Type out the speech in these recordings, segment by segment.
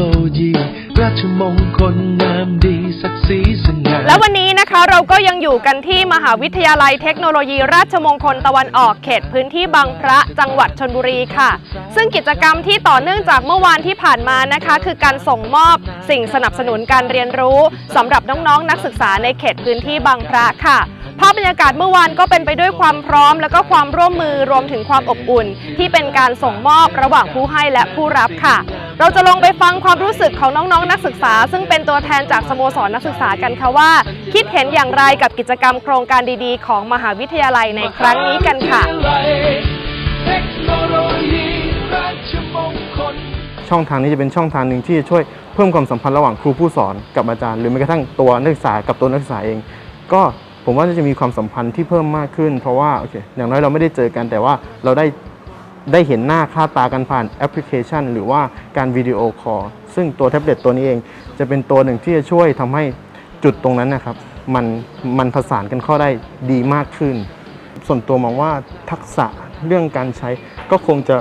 โลยี ราชมงคลงามดีศักดิ์ศรีสง่าและวันนี้นะคะเราก็ยังอยู่กันที่มหาวิทยาลัยเทคโนโลยี ราชมงคลตะวันออกเขตพื้นที่บางพระจังหวัดชนบุรีค่ะ ซึ่งกิจกรรมที่ต่อเนื่องจากเมื่อวานที่ผ่านมานะคะ คือการส่งมอบสิ่งสนับสนุนการเรียนรู้สำหรับน้องๆนักศึกษาในเขตพื้นที่บางพระค่ะ ภาพบรรยากาศเมื่อวานก็เป็นไปด้วยความพร้อม และก็ความร่วมมือรวมถึงความอบอุ่น ที่เป็นการส่งมอบระหว่างผู้ให้และผู้รับค่ะ เราจะลงไปฟังความรู้สึกของน้องๆนักศึกษา ซึ่งเป็นตัวแทนจากสโมสรนักศึกษากันค่ะว่า คิดเห็นอย่างไรกับกิจกรรมโครงการดีๆ ของมหาวิทยาลัยในครั้งนี้กันค่ะ ช่องทางนี้จะเป็นช่องทางหนึ่งที่จะช่วยเพิ่มความสัมพันธ์ระหว่างครูผู้สอนกับอาจารย์ หรือแม้กระทั่งตัวนักศึกษากับตัวนักศึกษาเอง ก็ ผมว่าจะมีความสัมพันธ์ที่เพิ่มมากขึ้น เพราะว่าโอเคอย่างน้อยเราไม่ได้เจอกันแต่ว่าเราได้ได้เห็นหน้าค่าตากันผ่านแอปพลิเคชัน หรือว่าการวิดีโอคอลซึ่งตัวแท็บเล็ตตัวนี้เอง จะเป็นตัวหนึ่งที่จะช่วยทำให้จุดตรงนั้นนะครับ มันมันผสานกันเข้าได้ดีมากขึ้น ส่วนตัวมองว่าทักษะเรื่องการใช้ก็คงจะ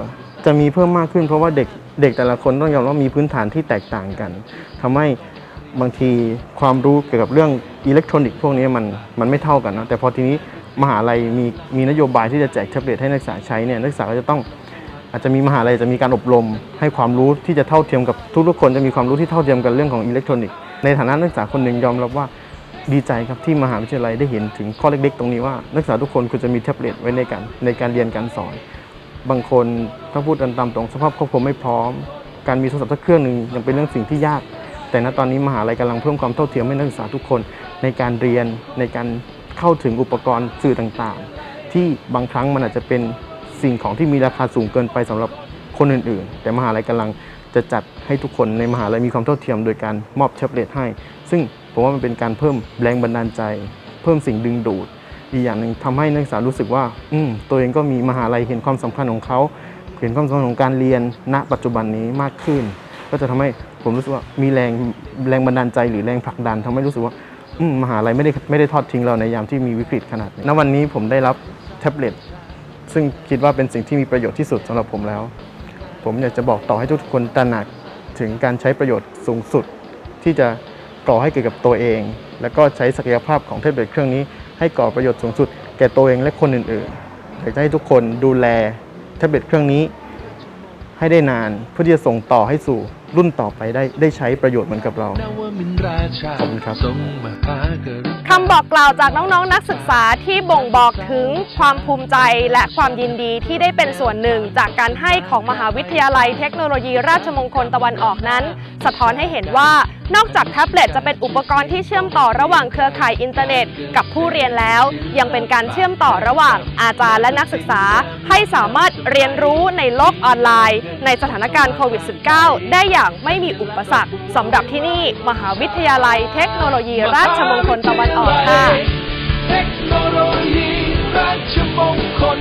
จะมีเพิ่มมากขึ้น เพราะว่าเด็กเด็กแต่ละคนต้องยอมรับมีพื้นฐานที่แตกต่างกันทำให้ บางทีความรู้เกี่ยวกับเรื่องอิเล็กทรอนิกส์พวกนี้มันมันไม่เท่ากันนะแต่พอทีนี้มหาลัยมีมีนโยบายที่จะแจกแท็บเล็ตให้นักศึกษาใช้เนี่ยนักศึกษาก็จะต้องอาจจะมีมหาลัยจะมีการอบรม ให้ความรู้ที่จะเท่าเทียมกับทุกๆคนจะมีความรู้ที่เท่าเทียมกันเรื่องของอิเล็กทรอนิกส์ในฐานะนักศึกษาคนหนึ่งยอมรับว่าดีใจครับที่มหาวิทยาลัยได้เห็นถึงข้อเล็กๆ ตรงนี้ว่านักศึกษาทุกคนควรจะมีแท็บเล็ตไว้ในการในการเรียนการสอน บางคนถ้าพูดกันตามตรงสภาพครอบครัวไม่พร้อม การมีโทรศัพท์สักเครื่องหนึ่งยังเป็นเรื่องสิ่งที่ยาก แต่ณตอนนี้มหาลัยกำลังเพิ่มความเท่าเทียมให้นักศึกษาทุกคนในการเรียนในการเข้าถึงอุปกรณ์สื่อต่างๆ ที่บางครั้งมันอาจจะเป็นสิ่งของที่มีราคาสูงเกินไปสำหรับคนอื่นๆ แต่มหาลัยกำลังจะจัดให้ทุกคนในมหาลัยมีความเท่าเทียมโดยการมอบแท็บเล็ตให้ ซึ่งผมว่ามันเป็นการเพิ่มแรงบันดาลใจ เพิ่มสิ่งดึงดูด อีกอย่างหนึ่งทำให้นักศึกษารู้สึกว่า อืมตัวเองก็มีมหาลัยเห็นความสำคัญของเขา เห็นความสำคัญของการเรียนณปัจจุบันนี้มากขึ้น ก็จะทำให้ผมรู้สึกว่ามีแรงแรงบันดาลใจหรือแรงผลักดันทำให้รู้สึกว่ามหาลัยไม่ได้ไม่ได้ทอดทิ้งเราในยามที่มีวิกฤตขนาดนี้ณวันนี้ผมได้รับแท็บเล็ตซึ่งคิดว่าเป็นสิ่งที่มีประโยชน์ที่สุดสำหรับผมแล้ว ผมอยากจะบอกต่อให้ทุกคนตระหนักถึงการใช้ประโยชน์สูงสุด ที่จะก่อให้เกิดกับตัวเอง แล้วก็ใช้ศักยภาพของแท็บเล็ตเครื่องนี้ ให้ก่อประโยชน์สูงสุด แก่ตัวเองและคนอื่นๆอยากจะให้ทุกคนดูแลแท็บเล็ตเครื่องนี้ ให้ได้นานเพื่อที่จะส่งต่อให้สู่ รุ่นต่อไปได้ได้ใช้ประโยชน์เหมือนกับเรานวมินทราชาขอบคุณครับทรงมหากรุณาคำบอกกล่าวจากน้องๆนักศึกษาที่บ่งบอกถึงความภูมิใจและความยินดีที่ได้เป็นส่วนหนึ่ง จากการให้ของมหาวิทยาลัยเทคโนโลยีราชมงคลตะวันออกนั้น สะท้อนให้เห็นว่านอกจากแท็บเล็ตจะเป็นอุปกรณ์ที่เชื่อมต่อระหว่างเครือข่ายอินเทอร์เน็ต กับผู้เรียนแล้ว ยังเป็นการเชื่อมต่อระหว่างอาจารย์และนักศึกษา ให้สามารถเรียนรู้ในโลกออนไลน์ ในสถานการณ์โควิด -19 ได้อย่างไม่มีอุปสรรคสำหรับที่นี่มหาวิทยาลัยเทคโนโลยีราชมงคลตะวันออกค่ะ เทคโนโลยีราชมงคล